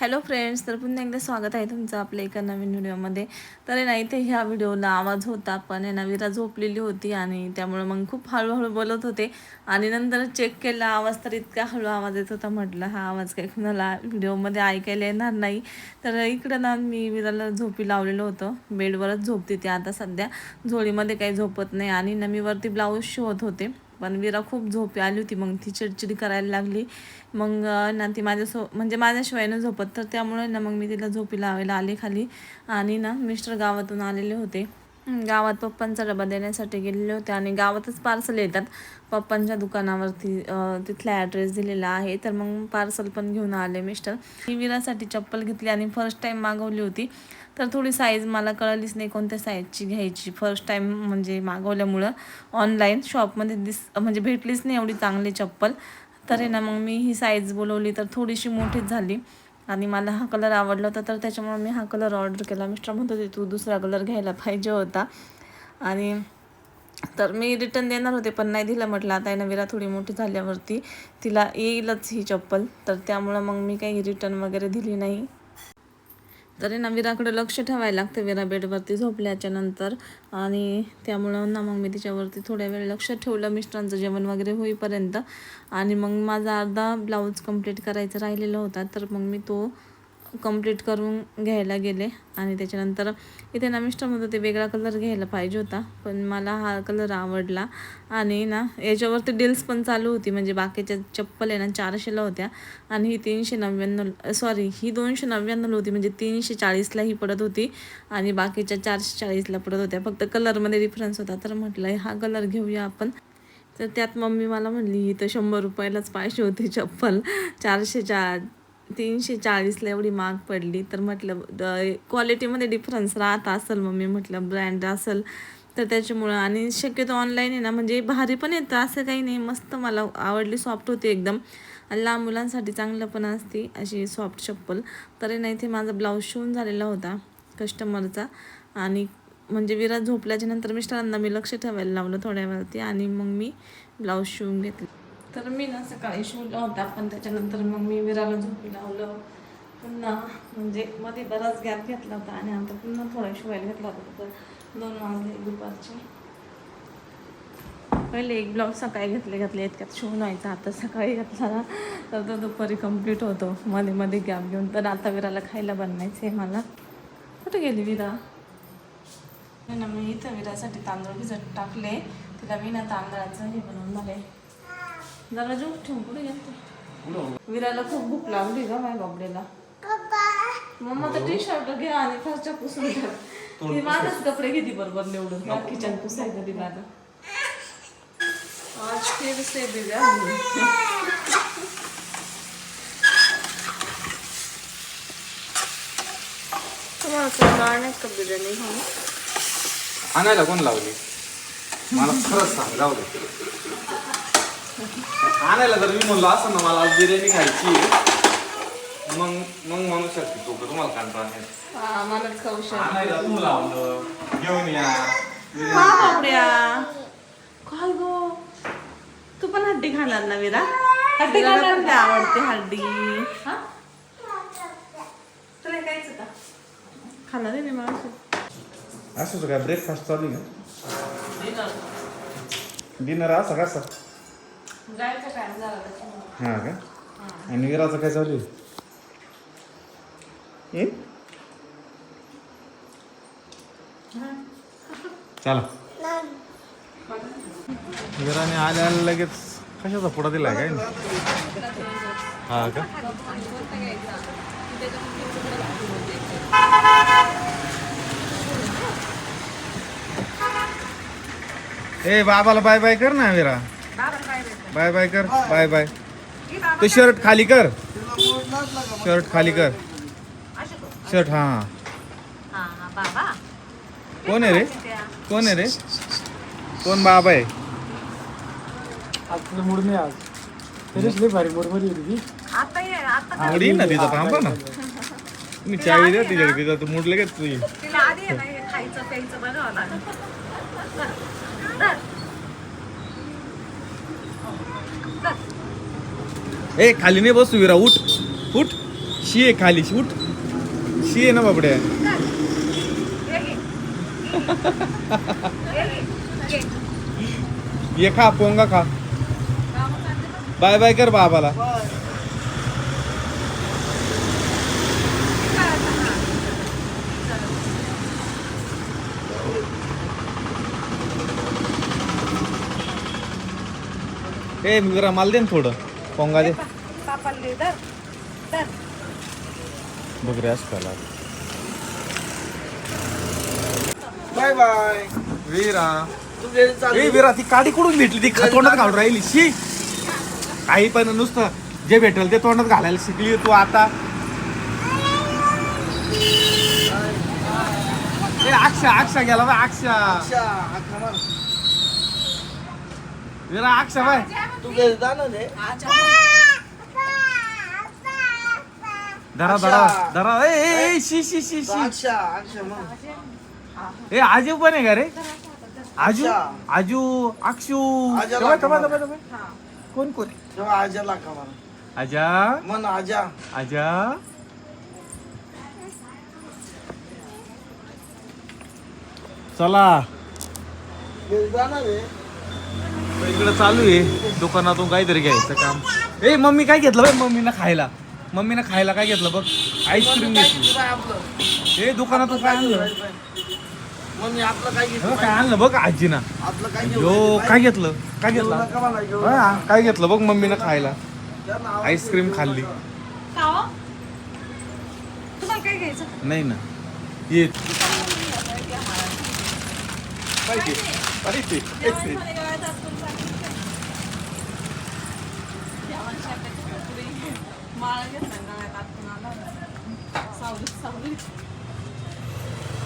Hello friends तर पुन्हा एकदा स्वागत आहे तुमचं आपल्या एका नवीन व्हिडिओमध्ये. तर आहे ना इथे ह्या व्हिडिओला आवाज होता पण आहे ना विरा झोपलेली होती आणि त्यामुळे मग खूप हळूहळू बोलत होते. आणि नंतर चेक केला आवाज तर इतका हळू आवाज येत होता म्हटलं हा आवाज काही कुणाला व्हिडिओमध्ये ऐकायला येणार नाही. तर इकडं ना मी विराला झोपी लावलेलं होतं. बेडवरच झोपते ती आता सध्या. झोळीमध्ये काही झोपत नाही आणि ना मी वरती ब्लाऊज शिवत होते. पण विरा खूप झोपी आली होती. मग ती चिडचिडी करायला लागली. मग ना ती माझ्यासो म्हणजे माझ्याशिवाय न झोपत. तर त्यामुळे ना मग मी तिला झोपी लावायला आले खाली. आणि ना मिस्टर गावातून आलेले होते. गावात पप्पांचा डबा देण्यासाठी गेलेले होते आणि गावातच पार्सल येतात. पप्पांच्या दुकानावरती तिथला ॲड्रेस दिलेला आहे. तर मग पार्सल पण घेऊन आले मिस्टर मी विरासाठी चप्पल घेतली आणि फर्स्ट टाईम मागवली होती. तर थोडी साईज मला कळलीच नाही कोणत्या साईजची घ्यायची. फर्स्ट टाईम म्हणजे मागवल्यामुळं ऑनलाईन शॉपमध्ये दिस म्हणजे भेटलीच नाही एवढी चांगली चप्पल. तर आहे ना मग मी ही साईज बोलवली तर थोडीशी मोठीच झाली. आणि मला हा कलर आवडला होता तर त्याच्यामुळे मी हा कलर ऑर्डर केला. मिस्टर म्हणत होते तू दुसरा कलर घ्यायला पाहिजे होता. आणि तर मी रिटर्न देणार होते पण नाही दिलं म्हटलं. आता नवीरा थोडी मोठी झाल्यावरती तिला येईलच ही चप्पल. तर त्यामुळं मग मी काही रिटर्न वगैरे दिली नाही. तर ना विराकडे लक्ष ठेवायला लागतं. विरा बेडवरती झोपल्याच्या नंतर आणि त्यामुळं ना मग मी तिच्यावरती थोड्या वेळ लक्ष ठेवलं. मिस्टरांचं जेवण वगैरे होईपर्यंत. आणि मग माझा अर्धा ब्लाऊज कंप्लीट करायचा राहिलेला होता. तर मग मी तो कंप्लीट करून घ्यायला गेले. आणि त्याच्यानंतर इथे ना मिस्टर म्हणत होते वेगळा कलर घ्यायला पाहिजे होता. पण मला हा कलर आवडला. आणि ना याच्यावरती डील्स पण चालू होती. म्हणजे बाकीच्या चप्पल आहे ना चारशेला होत्या. आणि ही तीनशे नव्याण्णव सॉरी ही दोनशे नव्याण्णवला होती. म्हणजे तीनशे चाळीसला ही पडत होती. आणि बाकीच्या चारशे चाळीसला पडत होत्या. फक्त कलरमध्ये डिफरन्स होता. तर म्हटलं हा कलर घेऊया आपण. तर त्यात मम्मी मला म्हणली ही तर शंभर रुपयालाच पाहिजे होती चप्पल. चारशे चा तीनशे चाळीसला एवढी महाग पडली. तर म्हटलं क्वालिटीमध्ये डिफरन्स राहत असेल मग मी म्हटलं ब्रँड असेल तर त्याच्यामुळं. आणि शक्यतो ऑनलाईन आहे ना म्हणजे भारी पण येतं. असं काही नाही. मस्त मला आवडली सॉफ्ट होती एकदम. आणि लहान मुलांसाठी चांगलं पण असते अशी सॉफ्ट चप्पल. तरी नाही ते माझा ब्लाऊज शिवून झालेला होता कस्टमरचा आणि म्हणजे विरा झोपल्याच्या नंतर मिस्टरांना मी लक्ष ठेवायला लावलं थोड्या वेळाती. आणि मग मी ब्लाऊज शिवून घेतले. तर मी ना सकाळी शिवला होता. पण त्याच्यानंतर मग मी विराला झोपी लावलं. पुन्हा म्हणजे मध्ये बराच गॅप घेतला होता आणि आता पुन्हा थोडा शिवायला घेतला होता. तर दोन वाजले दुपारचे. पहिले एक ब्लाऊज सकाळी घेतले घातले. इतक्यात शिवून व्हायचा. आता सकाळी घातला ना तर तो दुपारी कंप्लीट होतो. मध्ये मध्ये गॅप घेऊन. तर आता विराला खायला बनवायचं आहे मला. कुठे गेली विरा? ना मी इथं विरासाठी तांदूळ भिजत टाकले. तिला मी ना तांदळाचं हे बनवून झाले जरा जीव ठेवून कुठे गेलते. विराला खूप भूक लागली ग माझ्या बाबडेला. मम्मा तर टी शर्ट घ्या आणि फरच्या पुसून ठेव. ती माझाच कपडे घेते बरोबर निवडून. घ्या किचन पुसायचं ती माझं. आज फिर से बिरयानी तुम्हाला करणार नाही का बिर्याणी खाऊ आणायला कोण लावली? मला खरंच सांग जाऊ दे आणायला जर मी म्हणलो असं ना मला आज बिर्याणी खायची मग मग म्हणू शकते तू तुम्हाला कंटाळा नाही हा मलाच खाऊ शकतो. आणायला तू लावलं घेऊन या. बापड्या काय गो. तू पण हड्डी खाणार ना विरा? हड्डी खाणार काय आवडते हड्डी. तुला कायच का? खाणार आहे मी मला असं काय ब्रेकफास्ट चालू आहे डिनर असं कसं जायचं टाइम झाला त्याच्यामुळे हा का? आणि विराचं काय चालू आहे? चला. विराने आल्या आल्या लगेच कशाचा पुढा दिलाय काय? हा का? ए बाबाला बाय बाय कर ना विरा. बाय बाय कर. बाय. बाय ते शर्ट खाली कर. शर्ट खाली कर. शर्ट हा. हा हा बाबा. कोण आहे रे? कोण आहे रे? कोण बाबा आहे? आज मूड नाही आज. तरीच लई भारी मूडमध्ये होती ती आता ये आता मुडी ना तिचा थांबा ना. तुम्ही चावी द्या तिच्या तिचा तू मुडले का तुझी? तिला आधी आहे ना हे खायचं प्यायचं बघावं लागेल ए खाली नाही बसू विरा उठ. उठ. शी आहे खाली उठ. शी आहे ना बाबड्या. ये खा पोंगा खा. बाय बाय कर बाबाला. ए जरा मला दे ना थोडं. पोंगा दे. बघ रे असं बाय बाय. वीरा. ए वीरा ती काडी कुठून भेटली? ती तोंडात घालून राहिली. शी. काही पण नुसतं जे भेटेल ते तोंडात घालायला शिकली तू आता. ए अक्षा अक्षा गेला बाय अक्षा. वीरा अक्षा बाय तू धरा धरा धरा. ए, ए ए, शी शी शी शी. अच्छा अच्छा मग. ए आजू पण आहे का रे? आजू अच्छा. आजू अक्षू आजा मला. दबाय, दबाय. कोण कोण? आहे? तेव्हा आजाला का मला आजा. मन आजा. आजा. चला. घरी जा ना रे. इकडे चालू आहे. दुकानातून काहीतरी घ्यायचं काम. ए मम्मी काय घेतलं बाई मम्मीनं खायला. मम्मीनं खायला काय घेतलं बघ? आईस्क्रीम काय घेतली. ए दुकानातून काय आणलं? मम्मी आपलं काय हो, घेतलं काय आणलं बघ आजीना. आपलं काय यो काय घेतलं? काय घेतलं? हा, काय घेतलं बघ मम्मीनं खायला. आईस्क्रीम खाल्ली. तुम्हाला काय घ्यायचं? नाही ना. ये.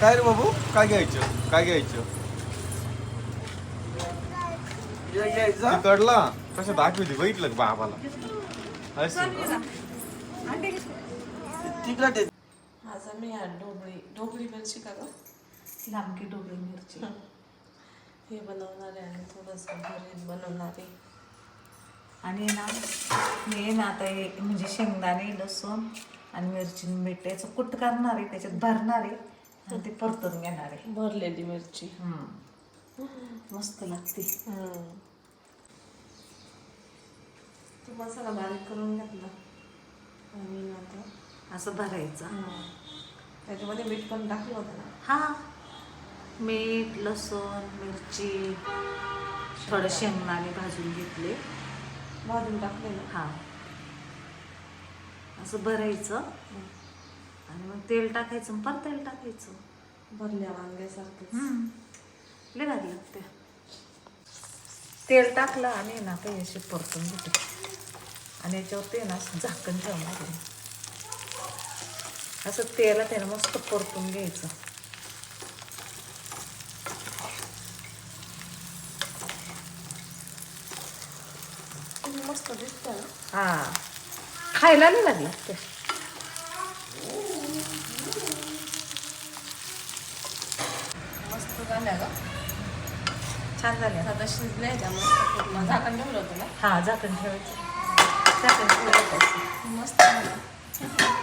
काय रे बाबू? काय घ्यायचं? काय घ्यायचं? हे घ्यायचं कळला कसं दाखवते बघितलं का बाबाला? असं. आम्ही या ढोबळी ढोबळी मिरची का ग? लांबकी ढोबळी मिरची. हे बनवणार आहे आणि थोडंसं घरी बनवणार. आहे आणि ना मी ना आता हे म्हणजे शेंगदाणे लसूण आणि मिरची मीठ याचं कुट करणार आहे त्याच्यात भरणार आहे आणि ते परतून घेणार. आहे भरलेली मिरची. मस्त लागते. तू मसाला बारीक करून घेतला. आणि आता असं भरायचं. त्याच्यामध्ये मीठ पण टाकलं होतं ना? हा. मीठ लसूण मिरची थोडं शेंगदाणे भाजून घेतले. भाजून टाकले ना हा. असं भरायचं. आणि मग तेल टाकायचं परत तेल टाकायचं. भरल्या वांग्यासारखं. लय भारी लागते. तेल टाकलं आणि ना काही असे परतून घेते आणि याच्यावरती आहे ना असं झाकण ठेवणार. असं तेलात आहे ना मस्त परतून घ्यायचं मस्त दिसतं ना हा. खायला नाही लागलं. मस्त झाल्या ग. छान झाले आता शिजल्या मस्त पूर्ण झाकण ठेवलं होतं ना हा झाकण ठेवायचं. झाकण ठेवायचं मस्त झालं.